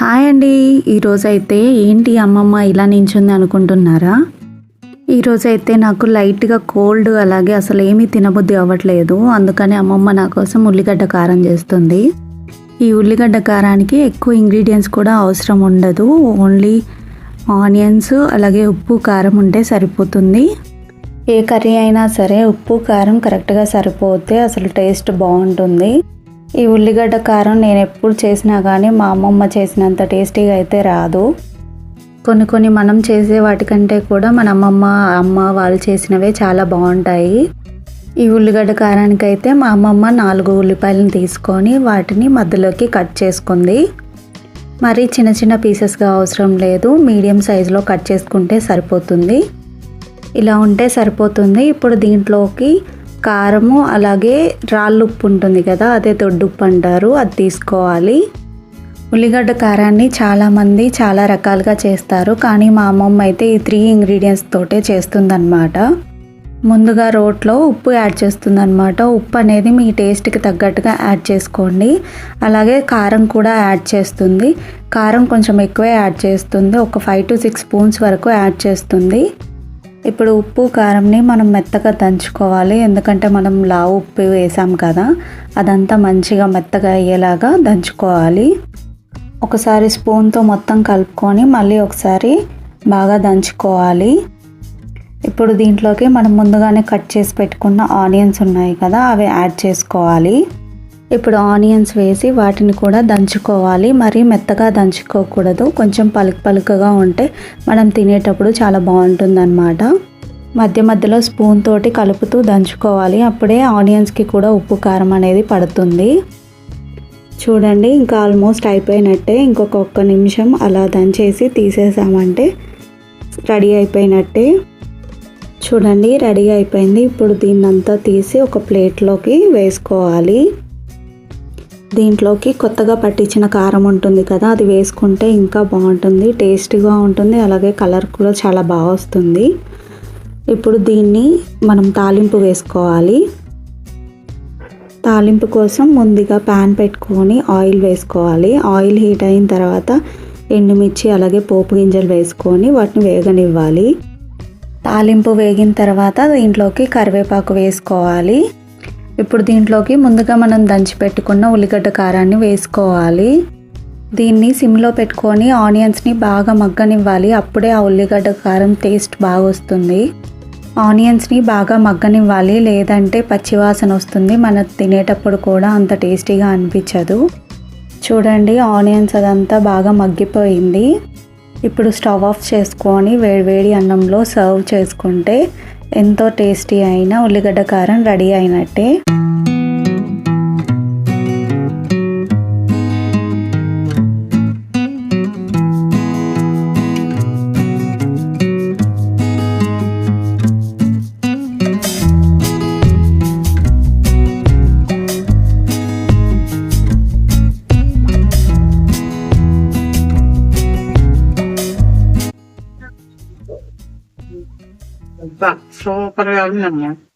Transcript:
Hi అండి. ఈరోజైతే ఏంటి అమ్మమ్మ ఇలా నించుంది అనుకుంటున్నారా? ఈరోజు అయితే నాకు లైట్గా కోల్డ్ అలాగే అసలు ఏమీ తినబుద్ధి అవ్వట్లేదు. అందుకని అమ్మమ్మ నా కోసం ఉల్లిగడ్డ కారం చేస్తుంది. ఈ ఉల్లిగడ్డ కారానికి ఎక్కువ ఇంగ్రీడియంట్స్ కూడా అవసరం ఉండదు. ఓన్లీ ఆనియన్స్ అలాగే ఉప్పు కారం ఉంటే సరిపోతుంది. ఏ కర్రీ అయినా సరే ఉప్పు కారం కరెక్ట్గా సరిపోతే అసలు టేస్ట్ బాగుంటుంది. ఈ ఉల్లిగడ్డ కారం నేను ఎప్పుడు చేసినా కానీ మా అమ్మమ్మ చేసినంత టేస్టీగా అయితే రాదు. కొన్ని కొన్ని మనం చేసే వాటికంటే కూడా మన అమ్మమ్మ అమ్మ వాళ్ళు చేసినవే చాలా బాగుంటాయి. ఈ ఉల్లిగడ్డ కారానికి అయితే మా అమ్మమ్మ నాలుగు ఉల్లిపాయలను తీసుకొని వాటిని మధ్యలోకి కట్ చేసుకుంది. మరి చిన్న చిన్న పీసెస్గా అవసరం లేదు. మీడియం సైజులో కట్ చేసుకుంటే సరిపోతుంది. ఇలా ఉంటే సరిపోతుంది. ఇప్పుడు దీంట్లోకి కారము అలాగే రాళ్ళు ఉప్పు ఉంటుంది కదా అదే దొడ్డుప్పు అంటారు అది తీసుకోవాలి. ఉల్లిగడ్డ కారాన్ని చాలామంది చాలా రకాలుగా చేస్తారు కానీ మా అమ్మమ్మ అయితే ఈ త్రీ ఇంగ్రీడియంట్స్ తోటే చేస్తుందన్నమాట. ముందుగా రోట్లో ఉప్పు యాడ్ చేస్తుందన్నమాట. ఉప్పు అనేది మీ టేస్ట్కి తగ్గట్టుగా యాడ్ చేసుకోండి. అలాగే కారం కూడా యాడ్ చేస్తుంది. కారం కొంచెం ఎక్కువే యాడ్ చేస్తుంది ఒక ఫైవ్ టు సిక్స్ స్పూన్స్ వరకు యాడ్ చేస్తుంది. ఇప్పుడు ఉప్పు కారంని మనం మెత్తగా దంచుకోవాలి. ఎందుకంటే మనం లావు ఉప్పు వేసాం కదా అదంతా మంచిగా మెత్తగా అయ్యేలాగా దంచుకోవాలి. ఒకసారి స్పూన్తో మొత్తం కలుపుకొని మళ్ళీ ఒకసారి బాగా దంచుకోవాలి. ఇప్పుడు దీంట్లోకి మనం ముందుగానే కట్ చేసి పెట్టుకున్న ఆనియన్స్ ఉన్నాయి కదా అవి యాడ్ చేసుకోవాలి. ఇప్పుడు ఆనియన్స్ వేసి వాటిని కూడా దంచుకోవాలి. మరీ మెత్తగా దంచుకోకూడదు. కొంచెం పలుకు పలుకగా ఉంటే మనం తినేటప్పుడు చాలా బాగుంటుందన్నమాట. మధ్య మధ్యలో స్పూన్ తోటి కలుపుతూ దంచుకోవాలి. అప్పుడే ఆనియన్స్కి కూడా ఉప్పు కారం అనేది పడుతుంది. చూడండి ఇంకా ఆల్మోస్ట్ అయిపోయినట్టే. ఇంకొక ఒక్క నిమిషం అలా దంచేసి తీసేసామంటే రెడీ అయిపోయినట్టే. చూడండి రెడీ అయిపోయింది. ఇప్పుడు దీన్నంతా తీసి ఒక ప్లేట్లోకి వేసుకోవాలి. దీంట్లోకి కొత్తగా పట్టించిన కారం ఉంటుంది కదా అది వేసుకుంటే ఇంకా బాగుంటుంది టేస్టీగా ఉంటుంది అలాగే కలర్ కూడా చాలా బాగా వస్తుంది. ఇప్పుడు దీన్ని మనం తాలింపు వేసుకోవాలి. తాలింపు కోసం ముందుగా ప్యాన్ పెట్టుకొని ఆయిల్ వేసుకోవాలి. ఆయిల్ హీట్ అయిన తర్వాత ఎండుమిర్చి అలాగే పోపు గింజలు వేసుకొని వాటిని వేగనివ్వాలి. తాలింపు వేగిన తర్వాత దీంట్లోకి కరివేపాకు వేసుకోవాలి. ఇప్పుడు దీంట్లోకి ముందుగా మనం దంచి పెట్టుకున్న ఉల్లిగడ్డ కారాన్ని వేసుకోవాలి. దీన్ని సిమ్లో పెట్టుకొని ఆనియన్స్ని బాగా మగ్గనివ్వాలి. అప్పుడే ఆ ఉల్లిగడ్డ కారం టేస్ట్ బాగా వస్తుంది. ఆనియన్స్ని బాగా మగ్గనివ్వాలి. లేదంటే పచ్చివాసన వస్తుంది. మన తినేటప్పుడు కూడా అంత టేస్టీగా అనిపించదు. చూడండి ఆనియన్స్ అదంతా బాగా మగ్గిపోయింది. ఇప్పుడు స్టవ్ ఆఫ్ చేసుకొని వేడివేడి అన్నంలో సర్వ్ చేసుకుంటే ఎంతో టేస్టీ అయిన ఉల్లిగడ్డ కారం రెడీ అయినట్టే. feedback. So, pag-alamin lang yan.